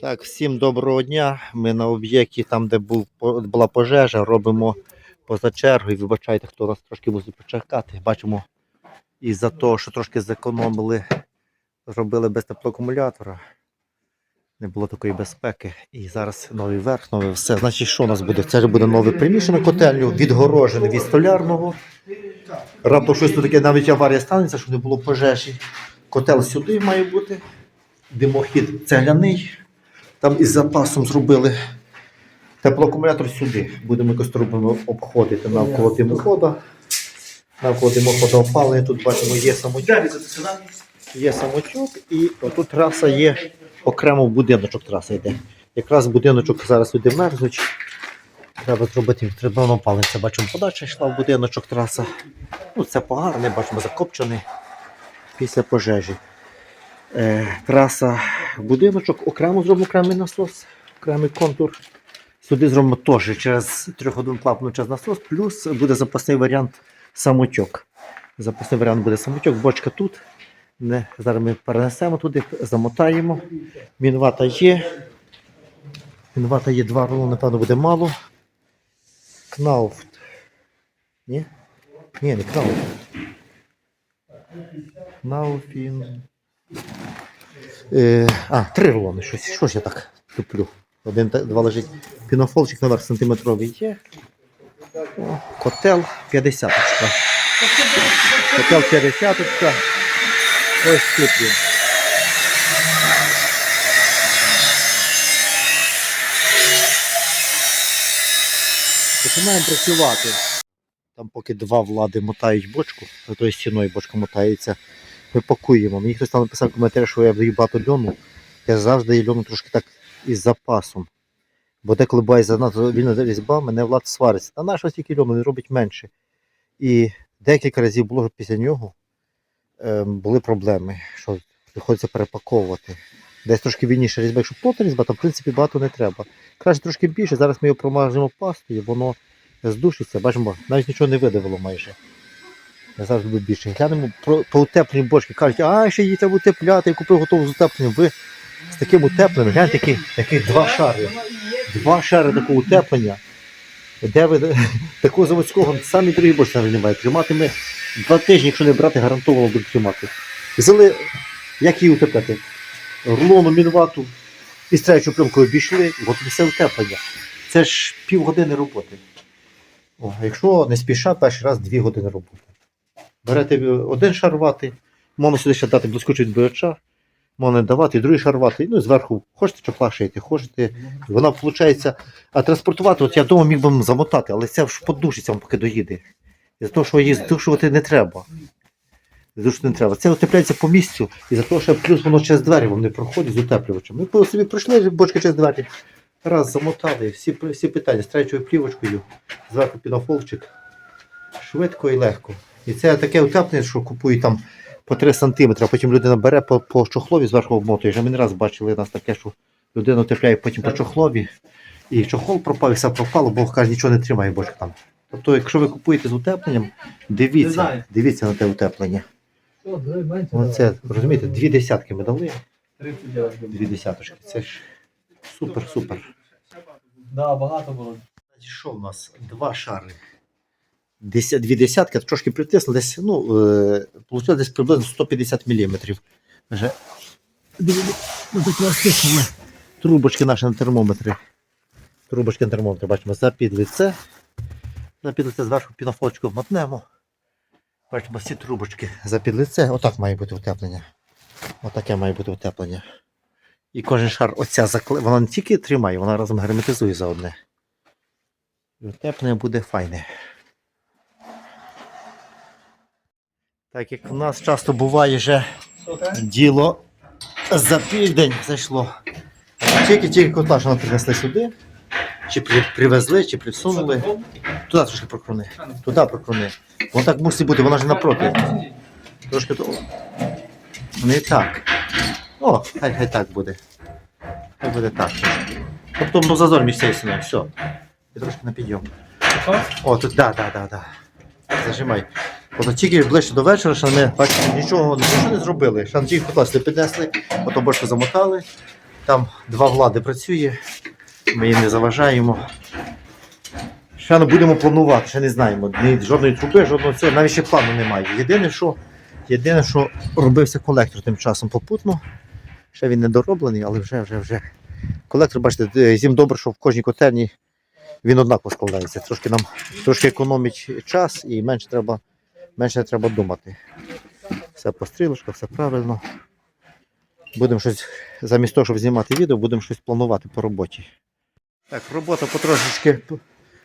Так, всім доброго дня. Ми на об'єкті, там, де був, була пожежа, робимо поза чергою. Вибачайте, хто нас трошки буде почекати. Бачимо, і за того, що трошки зекономили, зробили без теплоакумулятора. Не було такої безпеки. І зараз новий верх, нове все. Значить, що у нас буде? Це ж буде нове приміщення котельню, відгорожене від столярного. Раптом щось тут таке, навіть аварія станеться, щоб не було пожежі. Котел сюди має бути. Димохід цегляний. Там із запасом зробили теплоакумулятор сюди. Будемо якось робимо обходити навколо димохода. Навколо димохода опалення. Тут бачимо є самотюк. Є самотюк і отут траса є окремо в будиночок траса йде. Якраз будиночок зараз туди мерзнуть. Треба зробити треба опалення. Бачимо подача йшла в будиночок траса. Ну, це погарне, бачимо закопчений після пожежі. Е, траса будиночок, окремо зробимо окремий насос, окремий контур. Сюди зробимо теж через трьохгодин клапну через насос, плюс буде запасний варіант самотьок. Запасний варіант буде самотьок, бочка тут. Не, зараз ми перенесемо туди, замотаємо. Мінвата є. Мінвата є два рулони, напевно, буде мало. Кнауфт. Ні? Ні, не кнауфт. Кнауфін. Е, а, три рулони щось. Що ж я так туплю? Один, два лежить. Пінофолчик наверх сантиметровий є. О, котел 50. Котел 50. Ось тут він. Починаємо працювати. Там поки два влади мотають бочку, за тою стіною бочка мотається, ми пакуємо. Мені хтось там написав в що я даю багато льону. Я завжди даю льону трошки так із запасом. Бо деколи буває занадто вільна різьба, мене влад свариться. Та нащо стільки льону, не робить менше. І декілька разів було що після нього е, були проблеми, що приходиться перепаковувати. Десь трошки вільніша різьба, якщо плотна різьба, то в принципі багато не треба. Краще трошки більше. Зараз ми його промажемо пастою, воно здушиться. Бачимо, навіть нічого не видавило майже. Я зараз буду більше. Глянемо про, по утепленні бочки. Кажуть, а ще її треба утепляти, я купив готову з утепленням. Ви з таким утепленням, гляньте, які, які два шари. Два шари такого утеплення. Де ви такого заводського самі дорогі бочки навіть немає. Тримати ми два тижні, якщо не брати, гарантовано будуть тримати. Взяли, як її утепляти? Рулону мінвату і стрячу пленкою обійшли, от все утеплення. Це ж півгодини роботи. О, якщо не спіша, перший раз дві години роботи. Берете один шар вати, можна сюди ще дати блискучий відбивача, можна давати другий шар вати, ну і зверху хочете чохла шити, хочете. Вона виходить, а транспортувати, от я вдома міг би замотати, але це ж подушиться, поки доїде. І за того, що її здушувати не треба. Здушувати не треба. Це утепляється по місцю, і за того, що плюс воно через двері вони проходять з утеплювачем. Ми по собі пройшли бочки через двері. Раз замотали, всі, всі питання з третьою плівочкою, зверху пінофолчик. Швидко і легко. І це таке утеплення, що купують там по 3 см, а потім людина бере по, по чохлові зверху обмотує. Вже ми не раз бачили у нас таке, що людина утепляє потім по чохлові, і чохол пропав, і все пропало, бо каже, нічого не тримає бочка там. Тобто, якщо ви купуєте з утепленням, дивіться, дивіться на те утеплення. Оце, розумієте, дві десятки ми дали, дві десяточки. Це ж супер-супер. Да, багато було. Що в нас? Два шари. Дві десятки, трошки притисли, десь, ну, вийшло десь приблизно 150 мм. Вже трубочки наші на термометрі. Трубочки на термометрі, бачимо, за під лице. За під лице зверху пінофочку вмотнемо. Бачимо всі трубочки за під лице. Отак має бути утеплення. Отаке має бути утеплення. І кожен шар оця закле... вона не тільки тримає, вона разом герметизує за одне. І утеплення буде файне. Так як в нас часто буває вже діло за південь зайшло. Тільки-тільки котла, що нам принесли сюди. Чи при, привезли, чи присунули. Туди трошки прокруни. Туди прокруни. Воно так мусить бути, вона ж напроти. Трошки то. Не так. О, хай, хай так буде. Хай буде так. Тобто ну, зазор між цією все. І трошки на підйом. О, тут, да, да, да, да. Зажимай. От тільки ближче до вечора, що ми бачите, нічого, нічого не зробили. Тільки котла сюди піднесли, потім більше замотали. Там два влади працює, ми їм не заважаємо. Ще не будемо планувати, ще не знаємо. Ні жодної труби, жодного цього, навіть ще плану немає. Єдине, що, єдине, що робився колектор тим часом попутно. Ще він не дороблений, але вже, вже, вже. Колектор, бачите, е, зім добре, що в кожній котерні він однаково складається. Трошки нам трошки економить час і менше треба, менше треба думати. Все по стрілочках, все правильно. Будемо щось, замість того, щоб знімати відео, будемо щось планувати по роботі. Так, робота потрошечки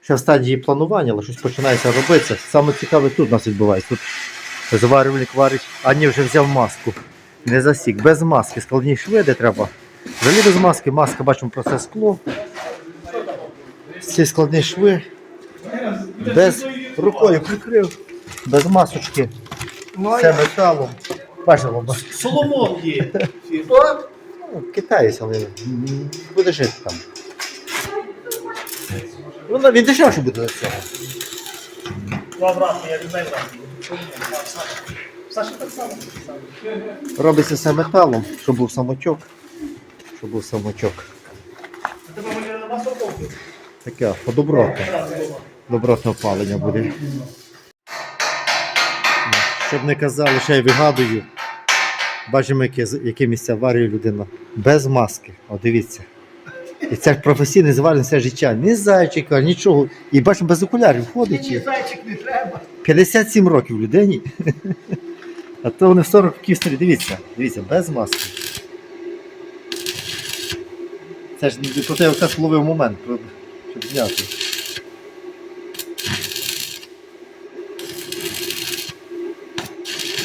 ще в стадії планування, але щось починається робитися. Саме цікаве тут у нас відбувається. Тут зварювальник варить, а ні, вже взяв маску. Не засік. Без маски, складні шви, де треба. Взагалі без маски, маска, бачимо про це скло. Ці складні шви. Без рукою прикрив, без масочки. Все металом. Бачимо, ба- Соломон є. ну, китаєць, але буде жити там. Воно він дешевше буде до цього. Ну, обратно, я знаю. Саша так само. Робиться все металом, щоб був самочок. Щоб був самочок. А тебе може на масовку? Таке подобротне. Добротне опалення буде. Щоб не казали, ще й вигадую. Бачимо, яке, яке місця варює людина. Без маски. О, дивіться. І це ж професійне зварювання все життя. Ні зайчика, нічого. І бачимо, без окулярів ходить. і зайчик не треба. 57 років людині. А то вони в 40 років старі. Дивіться, дивіться, без маски. Це ж про те, якраз ловив момент, щоб зняти.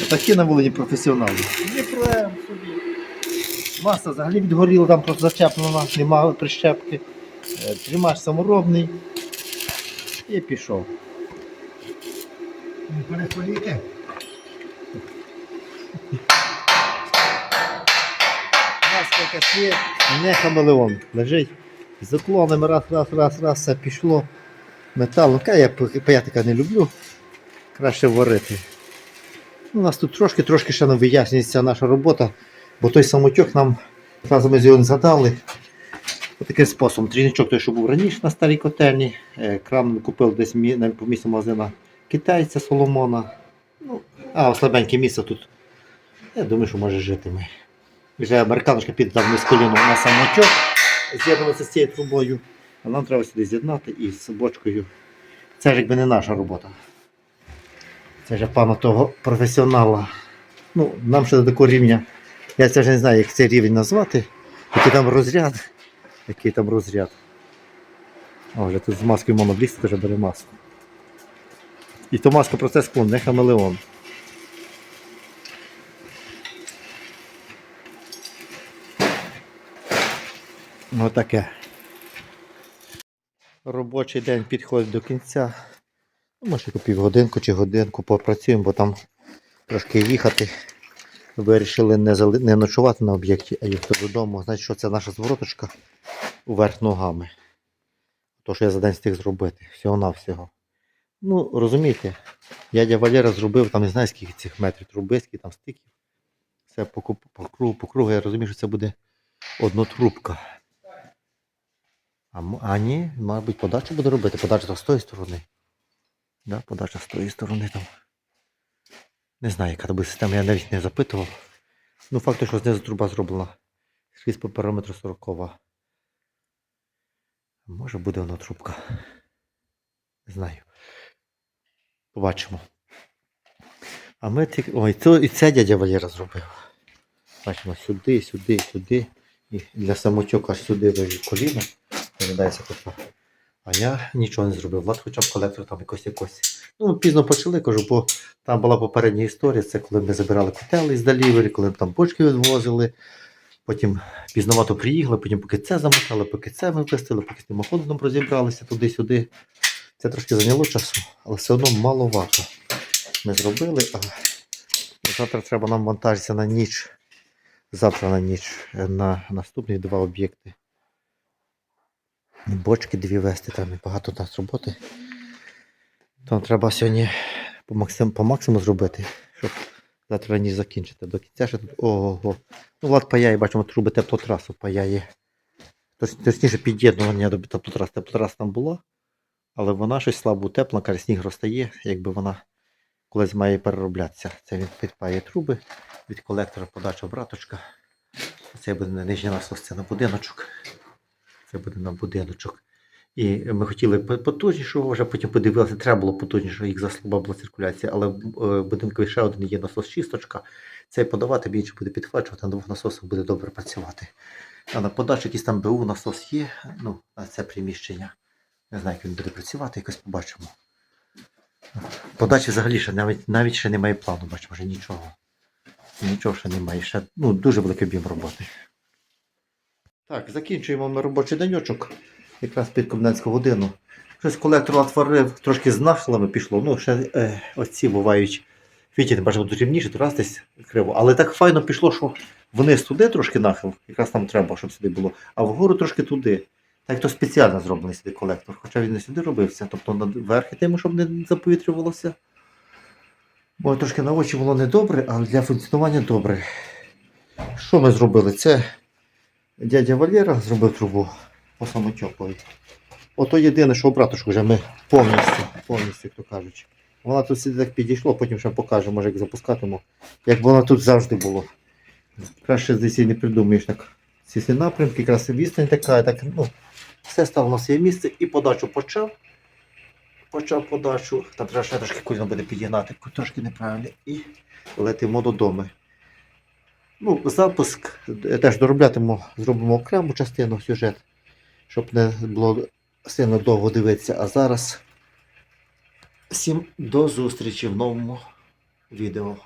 Такі на Волині професіонали. Не собі. Маса взагалі відгоріла, там просто зачеплена, немає прищепки. Е, Тримач саморобний. І пішов. Не перехворіти. Маска є, не хамелеон. Лежить з уклонами, раз, раз, раз, раз, все пішло. Металом. Ка я паятика не люблю. Краще варити. У нас тут трошки, трошки ще не вияснюється наша робота, бо той самотьок нам разом ми його не згадали. Таким способом. Трійничок той, що був раніше на старій котельні. Е, Кран купив десь по місцю магазина китайця Соломона. Ну, а слабеньке місце тут. Я думаю, що може жити ми. Вже американочка піддав ми з коліном на самотьок, з'єднуватися з цією трубою. А нам треба сюди з'єднати і з бочкою. Це ж якби не наша робота. Це ж пана того професіонала. Ну, нам ще до такого рівня. Я це вже не знаю, як цей рівень назвати. Який там розряд. Який там розряд. О, вже тут з маскою мама влізти, вже бере маску. І то маска процес склон, не хамелеон. Ну таке. Робочий день підходить до кінця. Ну, може яку півгодинку чи годинку попрацюємо, бо там трошки їхати. Вирішили не, зали... не ночувати на об'єкті, а їхати додому. Значить, що це наша звороточка уверх ногами. То, що я за день встиг зробити. Всього-навсього. Ну, розумієте, дядя Валера зробив там не знаю скільки цих метрів труби, скільки там стиків. Все по, кругу, по кругу, я розумію, що це буде однотрубка. А, а ні, мабуть, подачу буде робити. Подача з тої сторони. Да, подача з тої сторони там. Не знаю, яка буде система, я навіть не запитував. Ну, факт, що знизу труба зроблена. Скрізь по периметру 40. Може буде вона трубка. Не знаю. Побачимо. А ми тільки. Ой, це, і це дядя Валера зробив. Бачимо сюди, сюди, сюди. І для самотьока аж сюди вивів коліна. Виглядається тут. А я нічого не зробив. Влад хоча б колектор там якось якось. Ну, пізно почали, кажу, бо там була попередня історія. Це коли ми забирали котели з делівері, коли там бочки відвозили. Потім пізновато приїхали, потім поки це замотали, поки це ми впустили, поки з тим охотом розібралися туди-сюди. Це трошки зайняло часу, але все одно маловато. Ми зробили, а завтра треба нам вантажитися на ніч. Завтра на ніч е, на наступні два об'єкти. Бочки дві вести, там і багато у нас роботи. Там треба сьогодні по максимуму, по максимуму зробити, щоб Завтра раніше закінчити до кінця. Ще тут. Ого. Ну, Влад паяє, бачимо, труби теплотрасу паяє. Точніше, під'єднування до теплотрас. Теплотрас там була, але вона щось слабо тепла, каже, сніг розтає, якби вона колись має перероблятися. Це він підпає труби від колектора подача обраточка. Це буде не нижній насос, на будиночок. Це буде на будиночок. І ми хотіли потужнішого, вже потім подивилися, треба було потужнішого, їх заслаба була циркуляція, але в е, будинкові ще один є насос чисточка. Цей подавати більше буде підхвачувати, на двох насосах буде добре працювати. А на подачі якийсь там БУ насос є, ну, на це приміщення. Не знаю, як він буде працювати, якось побачимо. Подачі взагалі ще навіть, навіть ще немає плану, бачимо, вже нічого. Нічого ще немає. Ще ну, дуже великий об'єм роботи. Так, закінчуємо ми робочий денечок. Якраз під комендантську годину. Щось колектор отворив, трошки з нахилами пішло. Ну, ще е, оці бувають. Вітіти, бачимо, тут рівніше, то криво. Але так файно пішло, що вниз туди трошки нахил, якраз там треба, щоб сюди було, а вгору трошки туди. Так то спеціально зроблений сюди колектор, хоча він не сюди робився, тобто наверх тим, щоб не заповітрювалося. Бо трошки на очі було недобре, але для функціонування добре. Що ми зробили? Це дядя Валера зробив трубу по самотьоповій. Ото єдине, що обраточку вже ми повністю, повністю, то кажуть. Вона тут сюди так підійшло, потім ще покаже, може як запускатиму, як воно тут завжди було. Краще здесь і не придумаєш так. Ці напрямки, якраз відстань така, так, ну, все стало на своє місце і подачу почав. Почав подачу. Там треба ще трошки кульно буде підігнати, трошки неправильно. І летимо додому. Ну, запуск теж дороблятимо, зробимо окрему частину сюжет, щоб не було сильно довго дивитися. А зараз всім до зустрічі в новому відео.